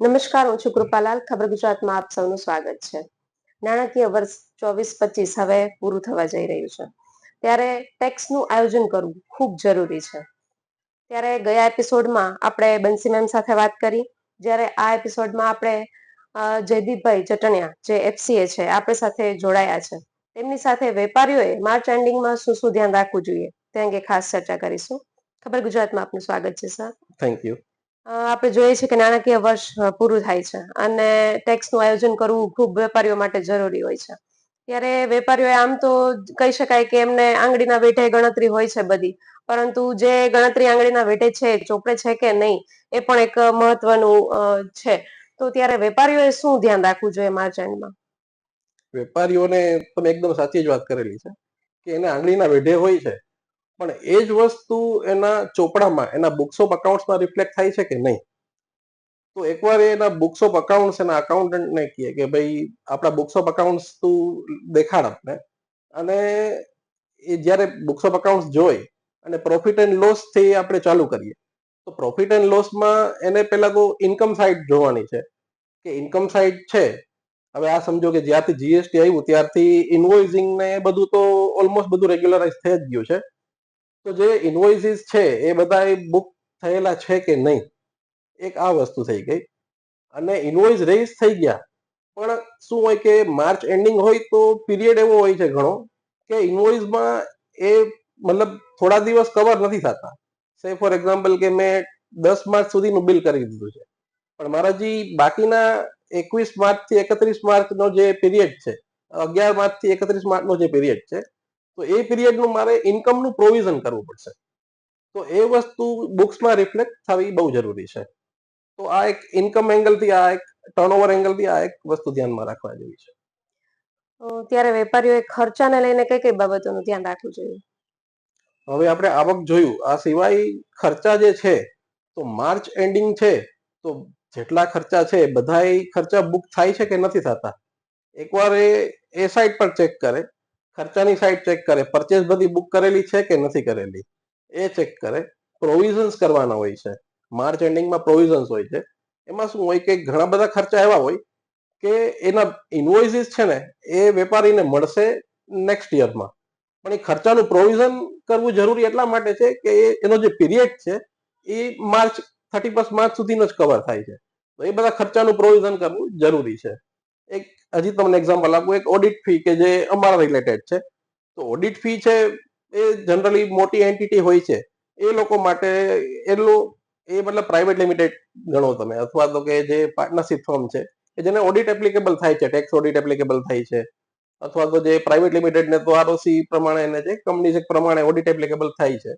નમસ્કાર, હું છું કૃપાલાલ. ખબર ગુજરાતમાં આપ સૌનું સ્વાગત છે. નાણાકીય વર્ષ ચોવીસ પચીસ હવે પૂરું થવા જઈ રહ્યું છે. ત્યારે ટેક્સનું આયોજન કરવું ખૂબ જરૂરી છે. ત્યારે ગયા એપિસોડમાં આપણે બંસી મેમ સાથે વાત કરી. જ્યારે આ એપિસોડમાં આપણે જયદીપભાઈ જટણિયા, જે એફસીએ છે, આપણી સાથે જોડાયા છે. તેમની સાથે વેપારીઓએ માર્ચ એન્ડિંગમાં શું શું ધ્યાન રાખવું જોઈએ, તે અંગે ખાસ ચર્ચા કરીશું. ખબર ગુજરાતમાં આપનું સ્વાગત છે, સર. થેન્ક યુ આપણે જોઈએ છીએ કે નાણાકીય વર્ષ પૂરું થાય છે અને ટેક્સનું આયોજન કરવું ખૂબ વેપારીઓ માટે જરૂરી હોય છે. ત્યારે વેપારીઓએ આમ તો કહી શકાય કે એમને આંગળીના વેઢે ગણતરી હોય છે બધી, પરંતુ જે ગણતરી આંગળીના વેઢે છે, ચોપડે છે કે નહીં, એ પણ એક મહત્વનું છે. તો ત્યારે વેપારીઓએ શું ધ્યાન રાખવું જોઈએ માર્ચ એન્ડમાં વેપારીઓને તમે એકદમ સાચી જ વાત કરેલી છે કે એને આંગળીના વેઢે હોય છે પણ એ જ વસ્તુ એના ચોપડામાં, એના બુક્સ ઓફ અકાઉન્ટ્સમાં રિફ્લેક્ટ થાય છે કે નહીં? તો એકવાર એના બુક્સ ઓફ અકાઉન્ટ્સ એના અકાઉન્ટન્ટને કહે કે ભાઈ, આપણા બુક્સ ઓફ અકાઉન્ટ્સ તું દેખાડ આપને. અને એ જ્યારે બુક્સ ઓફ અકાઉન્ટ્સ જોઈ અને પ્રોફિટ એન્ડ લોસથી આપણે ચાલુ કરીએ, તો પ્રોફિટ એન્ડ લોસમાં એને પહેલા તો ઇન્કમ સાઇડ જોવાની છે. કે ઇન્કમ સાઇડ છે. હવે આ સમજો કે જ્યારથી જીએસટી આવ્યું, ત્યારથી ઇન્વોઇઝિંગ ને બધું તો ઓલમોસ્ટ બધું રેગ્યુલરાઇઝ થઈ જ ગયું છે. તો જે ઇન્વોઇસીસ છે, એ બધા બુક થયેલા છે કે નહીં? એક આ વસ્તુ થઈ ગઈ. અને ઇન્વોઇસ રેઇઝ થઈ ગયા. પણ શું હોય કે માર્ચ એન્ડિંગ હોય તો પીરિયડ એવો હોય છે ઘણો કે ઇન્વોઇસમાં એ મતલબ થોડા દિવસ કવર નથી થતા. સે ફોર એક્ઝામ્પલ કે મેં દસ માર્ચ સુધીનું બિલ કરી દીધું છે. પણ મારા જે બાકીના એકવીસ માર્ચથી એકત્રીસ માર્ચનો જે પીરિયડ છે, અગિયાર માર્ચથી એકત્રીસ માર્ચનો જે પીરિયડ છે તો એ પીરિયડનું મારે ઇન્કમનું પ્રોવિઝન કરવું પડશે. તો એ વસ્તુ બુક્સમાં રિફ્લેક્ટ થવી બહુ જરૂરી છે. તો આ એક ઇન્કમ એંગલથી આ એક ટર્નઓવર એંગલથી આ એક વસ્તુ ધ્યાનમાં રાખવા જેવી છે. ત્યારે વેપારીઓએ ખર્ચાને લઈને કઈ કઈ બાબતોનું ધ્યાન રાખવું જોઈએ? હવે આપણે આવક જોયું. આ સિવાય ખર્ચા જે છે તો માર્ચ એન્ડિંગ છે તો જેટલા ખર્ચા છે બધા ખર્ચા બુક થાય છે કે નથી થતા? એકવાર એ એ સાઈડ પર ચેક કરે. ખર્ચાની સાઈડ ચેક કરે પરચેસ બધી બુક કરેલી છે કે નથી કરેલી? એ ચેક કરે. પ્રોવિઝન્સ કરવાના હોય છે. માર્ચ એન્ડિંગમાં પ્રોવિઝન્સ હોય છે. એમાં શું હોય કે ઘણા બધા ખર્ચા એવા હોય કે એના ઇન્વોઇસીસ છે ને, એ વેપારીને મળશે નેક્સ્ટ યરમાં પણ એ ખર્ચાનું પ્રોવિઝન કરવું જરૂરી એટલા માટે છે કે એનો જે પીરિયડ છે, એ માર્ચ થર્ટી ફર્સ્ટ માર્ચ સુધીનો જ કવર થાય છે. તો એ બધા ખર્ચાનું પ્રોવિઝન કરવું જરૂરી છે. એક, હજી તમને એક્ઝામ્પલ આપું, એક ઓડિટ ફી કે જે અમારા રિલેટેડ છે. તો ઓડિટ ફી છે એ જનરલી મોટી એન્ટિટી હોય છે. એ લોકો માટે એટલું, એ મતલબ પ્રાઇવેટ લિમિટેડ ગણો તમે, અથવા તો કે જે પાર્ટનરશિપ ફોર્મ છે કે જેને ઓડિટ એપ્લિકેબલ થાય છે ટેક્સ ઓડિટ એપ્લિકેબલ થાય છે, અથવા તો જે પ્રાઇવેટ લિમિટેડ ને તો આરઓસી પ્રમાણે એને જે કંપની છે, પ્રમાણે ઓડિટ એપ્લિકેબલ થાય છે.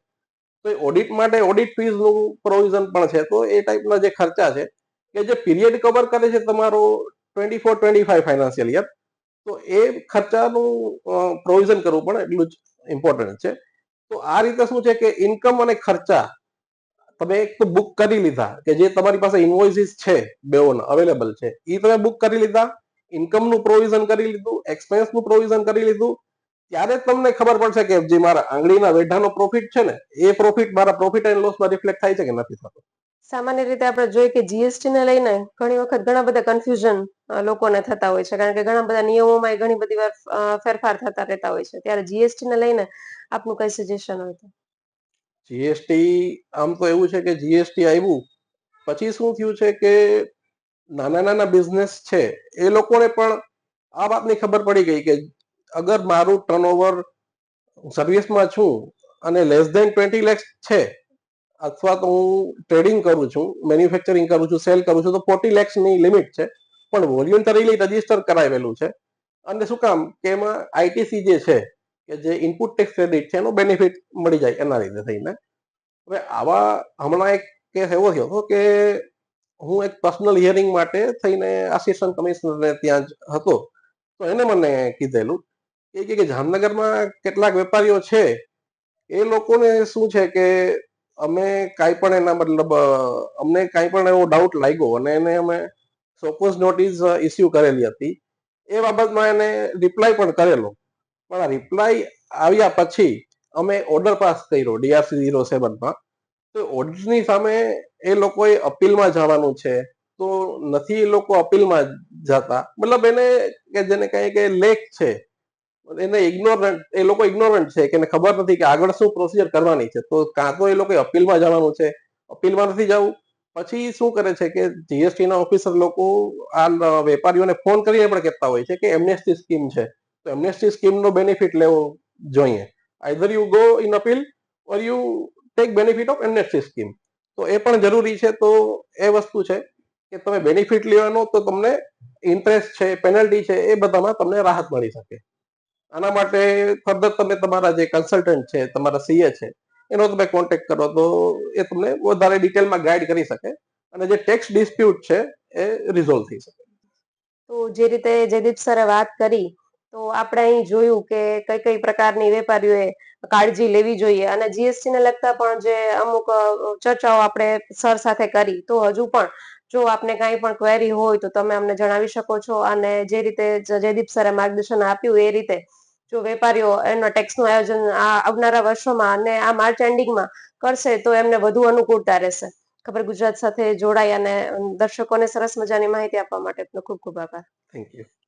તો એ ઓડિટ માટે ઓડિટ ફીઝનું પ્રોવિઝન પણ છે. તો એ ટાઈપના જે ખર્ચા છે, કે જે પીરિયડ કવર કરે છે તમારો twenty four twenty five financial year તો એ ખર્ચાનું પ્રોવિઝન કરવું પણ એટલું જ ઇમ્પોર્ટન્ટ છે. તો આ રીતે શું છે કે ઇન્કમ અને ખર્ચા, તમે એક તો બુક કરી લીધા કે જે તમારી પાસે ઇન્વોઇસીસ છે, બેઓના અવેલેબલ છે એ તમે બુક કરી લીધા ઇન્કમનું પ્રોવિઝન કરી લીધું એક્સપેન્સનું પ્રોવિઝન કરી લીધું, ત્યારે તમને ખબર પડશે કે જે મારા આંગળીના વેઢાનો પ્રોફિટ છે ને, એ પ્રોફિટ મારા પ્રોફિટ એન્ડ લોસમાં રિફ્લેક્ટ થાય છે કે નથી થતો. સામાન્ય રીતે આપણે જોઈએ કે જીએસટી ને લઈને ઘણી વખત ઘણા બધા કન્ફ્યુઝન લોકોને થતા હોય છે. કારણ કે ઘણા બધા નિયમોમાં ઘણી બધી વાર ફેરફાર થતા રહેતા હોય છે. ત્યારે જીએસટી ને લઈને આપનું કઈ સજેશન હોય જીએસટી આમ તો એવું છે કે જીએસટી આવ્યું પછી શું થયું છે કે નાના નાના બિઝનેસ છે, એ લોકોને પણ આ વાતની ખબર પડી ગઈ કે અગર મારું ટર્નઓવર સર્વિસમાં છું અને લેસ ધેન ટ્વેન્ટી લેક્સ છે અથવા તો હું ટ્રેડિંગ કરું છું મેન્યુફેક્ચરિંગ કરું છું સેલ કરું છું, તો ફોર્ટી લેક્સની લિમિટ છે. પણ વોલ્યુન્ટરીલી રજિસ્ટર કરાવેલું છે. અને શું કામ કે એમાં આઈટીસી જે છે, કે જે ઇનપુટ ટેક્સ ક્રેડિટ છે, એનો બેનિફિટ મળી જાય એના લીધે થઈને. હવે આવા હમણાં એક કેસ એવો થયો હતો કે હું એક પર્સનલ હિયરિંગ માટે થઈને આસિસ્ટન્ટ કમિશનરને ત્યાં જ હતો. તો એને મને કીધેલું એ કે જામનગરમાં કેટલાક વેપારીઓ છે, એ લોકોને શું છે કે અમે કાંઈ પણ એના મતલબ અમને કાંઈ પણ એવો ડાઉટ લાગ્યો અને એને અમે સોપોઝ નોટિસ ઇસ્યુ કરેલી હતી. એ બાબતમાં એને રિપ્લાય પણ કરેલો. પણ રિપ્લાય આવ્યા પછી અમે ઓર્ડર પાસ કર્યો ડીઆરસી ઝીરો સેવનમાં તો ઓર્ડરની સામે એ લોકોએ અપીલમાં જવાનું છે. તો નથી એ લોકો અપીલમાં જતા. મતલબ એને કે જેને કહે કે લેખ છે. એને ઇગ્નોરન્ટ એ લોકો ઇગ્નોરન્ટ છે કે ખબર નથી કે આગળ શું પ્રોસિજર કરવાની છે. તો કાં તો એ લોકો અપીલમાં જવાનું છે. અપીલમાં નથી જવું. પછી શું કરે છે કે જીએસટી ના ઓફિસર લોકો આ વેપારીઓને ફોન કરીને પણ કહેતા હોય છે કે એમનેસ્ટી સ્કીમ છે. તો એમનેસ્ટી સ્કીમનો બેનિફિટ લેવો જોઈએ. Either you go in appeal or you take benefit of amnesty scheme તો એ પણ જરૂરી છે. તો એ વસ્તુ છે કે તમે બેનિફિટ લેવાનો તો તમને ઇન્ટરેસ્ટ છે પેનલ્ટી છે, એ બધામાં તમને રાહત મળી શકે. આના માટે ફર્ધર તમે તમારા જે કન્સલ્ટન્ટ છે, તમારા સીએ છે, એનો તમે કોન્ટેક્ટ કરો તો એ તમને વધારે ડિટેલમાં ગાઈડ કરી શકે અને જે ટેક્સ ડિસ્પ્યુટ છે એ રિઝોલ્વ થઈ શકે. તો જે રીતે જયદીપ સરે વાત કરી, તો આપણે અહીં જોયું કે કઈ કઈ પ્રકારની વેપારીઓએ કાળજી લેવી જોઈએ અને જીએસટી ને લગતા પણ જે અમુક ચર્ચાઓ આપણે સર સાથે કરી, તો હજુ પણ જો આપને કાંઈ પણ ક્વેરી હોય તો તમે અમને જણાવી શકો છો અને જે રીતે જયદીપ સરે માર્ગદર્શન આપ્યું એ રીતે જો વેપારીઓ એના ટેક્સનું આયોજન આ આવનારા વર્ષોમાં અને આ માર્ચ એન્ડિંગમાં કરશે તો એમને વધુ અનુકૂળતા રહેશે. ખબર ગુજરાત સાથે જોડાઈ અને દર્શકોને સરસ મજાની માહિતી આપવા માટે આપનો ખૂબ ખૂબ આભાર. Thank you